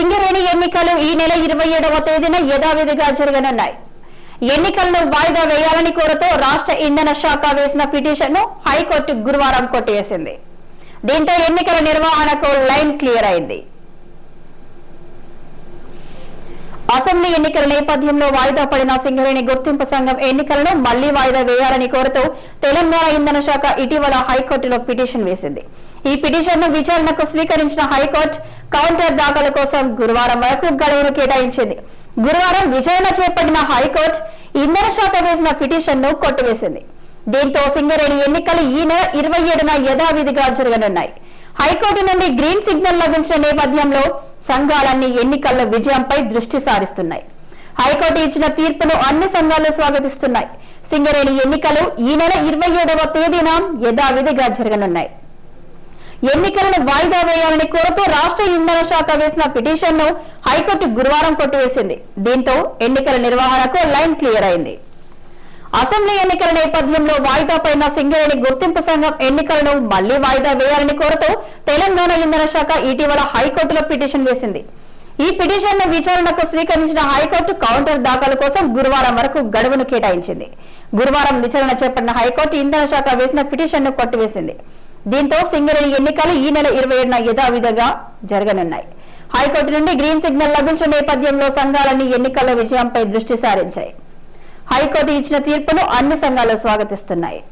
సింగరేణి ఎన్నికలు ఈ నెల ఇరవై ఏడవ తేదీన యథావిధిగా జరగనున్నాయి. ఎన్నికలను వాయిదా వేయాలని కోరుతూ రాష్ట్ర ఇంధన శాఖ వేసిన పిటిషన్ను హైకోర్టు గురువారం కొట్టివేసింది. దీంతో ఎన్నికల నిర్వహణకు లైన్ క్లియర్ అయింది. అసెంబ్లీ ఎన్నికల నేపథ్యంలో వాయిదా పడిన సింగరేణి గుర్తింపు సంఘం ఎన్నికలను మళ్ళీ వాయిదా వేయాలని కోరుతూ తెలంగాణ ఇంధన శాఖ ఇటీవల హైకోర్టులో పిటిషన్ వేసింది. ఈ పిటిషన్ను విచారణకు స్వీకరించిన హైకోర్టు కౌంటర్ దాఖలు కోసం గురువారం వరకు గడువును కేటాయించింది. గురువారం విచారణ చేపట్టిన హైకోర్టు ఇంధన శాఖ వేసిన పిటిషన్ను కొట్టివేసింది. దీంతో సింగరేణి ఎన్నికలు ఈ నెల ఇరవై ఏడున యథావిధిగా జరగనున్నాయి. హైకోర్టు నుండి గ్రీన్ సిగ్నల్ లభించిన నేపథ్యంలో సంఘాలన్నీ ఎన్నికల విజయంపై దృష్టి సారిస్తున్నాయి. హైకోర్టు ఇచ్చిన తీర్పును అన్ని సంఘాలు స్వాగతిస్తున్నాయి. సింగరేణి ఎన్నికలు ఈ నెల ఇరవై ఏడవ తేదీన యథావిధిగా జరగనున్నాయి. ఎన్నికలను వాయిదా వేయాలని కోరుతూ రాష్ట్ర ఇంధన శాఖ వేసిన పిటిషన్ను హైకోర్టు గురువారం కొట్టివేసింది. దీంతో ఎన్నికల నిర్వహణకు లైన్ క్లియర్ అయింది. అసెంబ్లీ ఎన్నికల నేపథ్యంలో వాయిదా పైన సింగరేణి గుర్తింపు సంఘం ఎన్నికలను మళ్ళీ వాయిదా వేయాలని కోరుతూ తెలంగాణ ఇంధన శాఖ ఇటీవల హైకోర్టులో పిటిషన్ వేసింది. ఈ పిటిషన్ను విచారణకు స్వీకరించిన హైకోర్టు కౌంటర్ దాఖలు కోసం గురువారం వరకు గడువును కేటాయించింది. గురువారం విచారణ చేపట్టిన హైకోర్టు ఇంధన శాఖ వేసిన పిటిషన్ను కొట్టివేసింది. దీంతో సింగరేణి ఎన్నికలు ఈ నెల ఇరవై ఏడున యథావిధిగా జరగనున్నాయి. హైకోర్టు నుండి గ్రీన్ సిగ్నల్ లభించిన నేపథ్యంలో సంఘాలన్నీ ఎన్నికల విజయంపై దృష్టి సారించాయి. హైకోర్టు ఇచ్చిన తీర్పును అన్ని సంఘాలు స్వాగతిస్తున్నాయి.